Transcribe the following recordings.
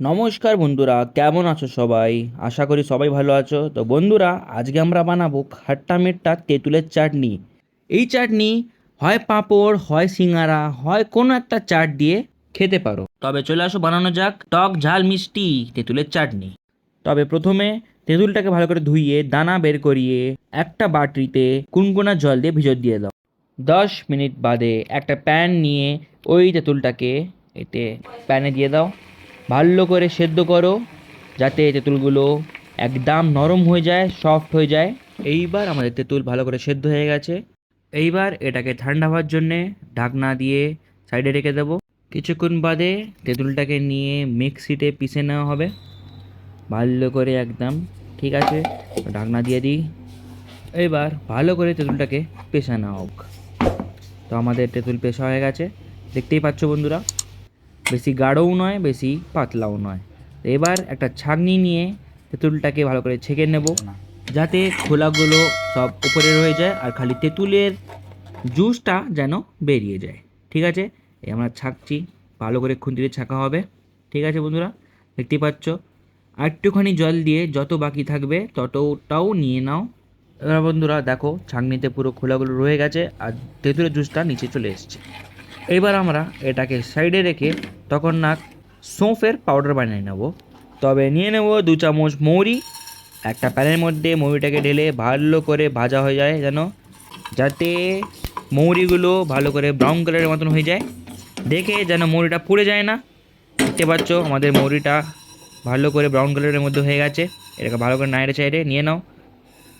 নমস্কার বন্ধুরা, কেমন আছো সবাই? আশা করি সবাই ভালো আছো। তো বন্ধুরা, আজকে আমরা বানাবো খাট্টা মিট্টা তেঁতুলের চাটনি। এই চাটনি হয় পাঁপড়, হয় সিঙ্গারা, হয় কোনো একটা চাট দিয়ে খেতে পারো। তবে চলে আসো, বানানো যাক টক ঝাল মিষ্টি তেঁতুলের চাটনি। তবে প্রথমে তেঁতুলটাকে ভালো করে ধুইয়ে, দানা বের করিয়ে, একটা বাটিতে কুনকুনা জল দিয়ে ভিজত দিয়ে দাও। দশ মিনিট বাদে একটা প্যান নিয়ে ওই তেঁতুলটাকে এতে প্যানে দিয়ে দাও। ভালো করে সেদ্ধ করো, যাতে তেঁতুলগুলো একদম নরম হয়ে যায় সফট হয়ে যায়। এইবার আমাদের তেঁতুল ভালো করে সেদ্ধ হয়ে গেছে। এইবার এটাকে ঠান্ডা হওয়ার জন্যে ঢাকনা দিয়ে সাইডে রেখে দেবো। কিছুক্ষণ বাদে তেঁতুলটাকে নিয়ে মিক্সিতে পিষে নেওয়া হবে। ভালো করে একদম, ঠিক আছে? ঢাকনা দিয়ে দিই। এবার ভালো করে তেঁতুলটাকে পেশা নেওয়া হোক। তো আমাদের তেঁতুল পেশা হয়ে গেছে। দেখতেই পাচ্ছ বন্ধুরা? বেশি গাঢ়ও নয়, বেশি পাতলাও নয়। তো এবার একটা ছাঁকনি নিয়ে তেঁতুলটাকে ভালো করে ছেঁকে নেব, যাতে খোলাগুলো সব উপরে রয়ে যায় আর খালি তেঁতুলের জুসটা যেন বেরিয়ে যায়। ঠিক আছে? আমরা ছাঁকছি, ভালো করে খুন্তিতে ছাঁকা হবে। ঠিক আছে বন্ধুরা? দেখতে পাচ্ছ? আর একটুখানি জল দিয়ে যত বাকি থাকবে ততটাও নিয়ে নাও। এবার বন্ধুরা দেখো, ছাঁকনিতে পুরো খোলাগুলো রয়ে গেছে আর তেঁতুলের জুসটা নিচে চলে এসছে। এবার আমরা এটাকে সাইডে রেখে তখন না সৌঁফের পাউডার বানিয়ে নেব। তবে নিয়ে নেব দু চামচ মৌরি, একটা প্যানের মধ্যে মৌরিটাকে ঢেলে ভালো করে ভাজা হয়ে যায় যেন, যাতে মৌরিগুলো ভালো করে ব্রাউন কালারের মতন হয়ে যায়। দেখে যেন মৌরিটা পুড়ে যায় না। দেখতে পাচ্ছ আমাদের মৌরিটা ভালো করে ব্রাউন কালারের মধ্যে হয়ে গেছে। এটাকে ভালো করে নাইড়ে চাইড়ে নিয়ে নাও।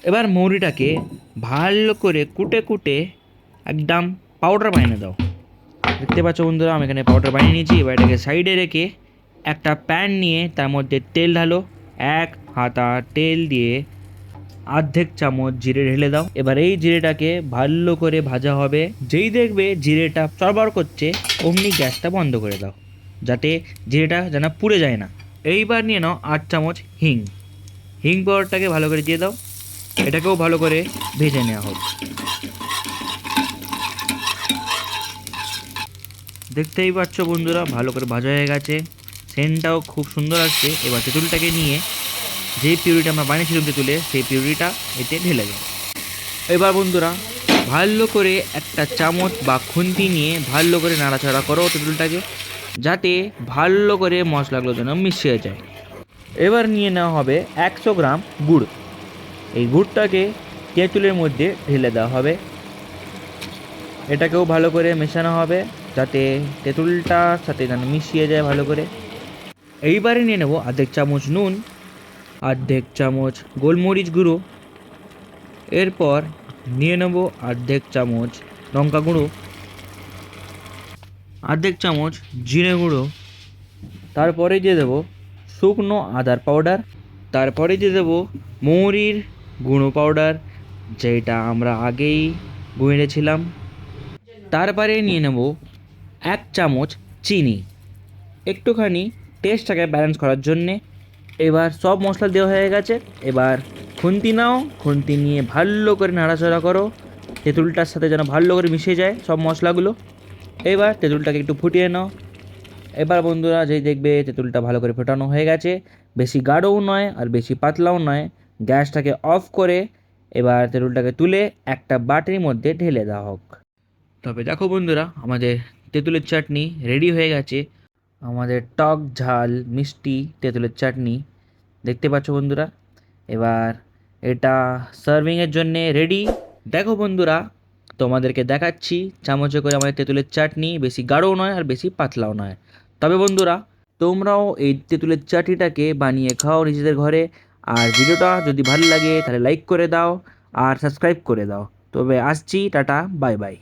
এবার মৌরিটাকে ভালো করে কুটে কুটে একদম পাউডার বানিয়ে দাও দেখতে পাচ্ছ বন্ধুরা, আমি এখানে পাউডার বানিয়ে নিয়েছি। এবার এটাকে সাইডে রেখে একটা প্যান নিয়ে তার মধ্যে তেল ঢালো। এক হাতা তেল দিয়ে অর্ধেক চামচ জিরে ঢেলে দাও। এবার এই জিরেটাকে ভালো করে ভাজা হবে। যেই দেখবে জিরেটা চরবর করছে, অমনি গ্যাসটা বন্ধ করে দাও। যাতে জিরেটা যেন পুড়ে যায় না। এইবার নিয়ে নাও আট চামচ হিং। হিং পাউডারটাকে ভালো করে দিয়ে দাও। এটাকেও ভালো করে ভেজে নেওয়া হোক। দেখতেই পাচ্ছ বন্ধুরা, ভালো করে ভাজা হয়ে গেছে। সেন্টটাও খুব সুন্দর আসছে। এবার তেঁতুলটাকে নিয়ে যে পিউরিটা আমরা বানিয়েছিলাম তেঁতুলে সেই পিউরিটা এতে ঢেলে দেবো। এবার বন্ধুরা, ভালো করে একটা চামচ বা খুন্তি নিয়ে ভালো করে নাড়াচাড়া করো তেঁতুলটাকে, যাতে ভালো করে মশলাগুলো যেন মিশিয়ে যায়। এবার নিয়ে নেওয়া হবে একশো গ্রাম গুড়। এই গুড়টাকে তেঁতুলের মধ্যে ঢেলে দেওয়া হবে। এটাকেও ভালো করে মেশানো হবে। যাতে তেঁতুলটার সাথে যেন মিশিয়ে যায় ভালো করে। এইবারে নিয়ে নেব অর্ধেক চামচ নুন অর্ধেক চামচ গোলমরিচ গুঁড়ো। এরপর নিয়ে নেব অর্ধেক চামচ লঙ্কা গুঁড়ো অর্ধেক চামচ জিরে গুঁড়ো। তারপরে দিয়ে দেবো শুকনো আদার পাউডার, তারপরে দিয়ে দেবো মৌরির গুঁড়ো পাউডার, যেটা আমরা আগেই গুঁড়েছিলাম। তারপরে নিয়ে নেব এক চামচ চিনি। একটুখানি টেস্টটাকে ব্যালেন্স করার জন্যে এবার সব মশলা দেওয়া হয়ে গেছে। এবার খুন্তি নাও, খুন্তি নিয়ে ভালো করে নাড়াচাড়া করো। তেঁতুলটার সাথে যেন ভালো করে মিশে যায় সব মশলাগুলো। এবার তেঁতুলটাকে একটু ফুটিয়ে নাও। এবার বন্ধুরা যেই দেখবে তেঁতুলটা ভালো করে ফোটানো হয়ে গেছে, বেশি গাঢ়ও নয় আর বেশি পাতলাও নয়। গ্যাসটাকে অফ করে এবার তেঁতুলটাকে তুলে একটা বাটির মধ্যে ঢেলে দেওয়া হোক। তবে দেখো বন্ধুরা, আমাদের তেঁতুলের চাটনি রেডি হয়ে গেছে। আমাদের টক ঝাল, মিষ্টি তেঁতুলের চাটনি, দেখতে পাচ্ছ বন্ধুরা? এবার এটা সার্ভিংয়ের জন্যে রেডি দেখো বন্ধুরা, তোমাদেরকে দেখাচ্ছি, চামচে করে আমাদের তেঁতুলের চাটনি, বেশি গাঢ়ও নয় আর বেশি পাতলাও নয়। তবে বন্ধুরা, তোমরাও এই তেঁতুলের চাটনিটাকে বানিয়ে খাও নিজেদের ঘরে। আর ভিডিওটা যদি ভালো লাগে, তাহলে লাইক করে দাও আর সাবস্ক্রাইব করে দাও। তবে আসছি, টাটা বাই বাই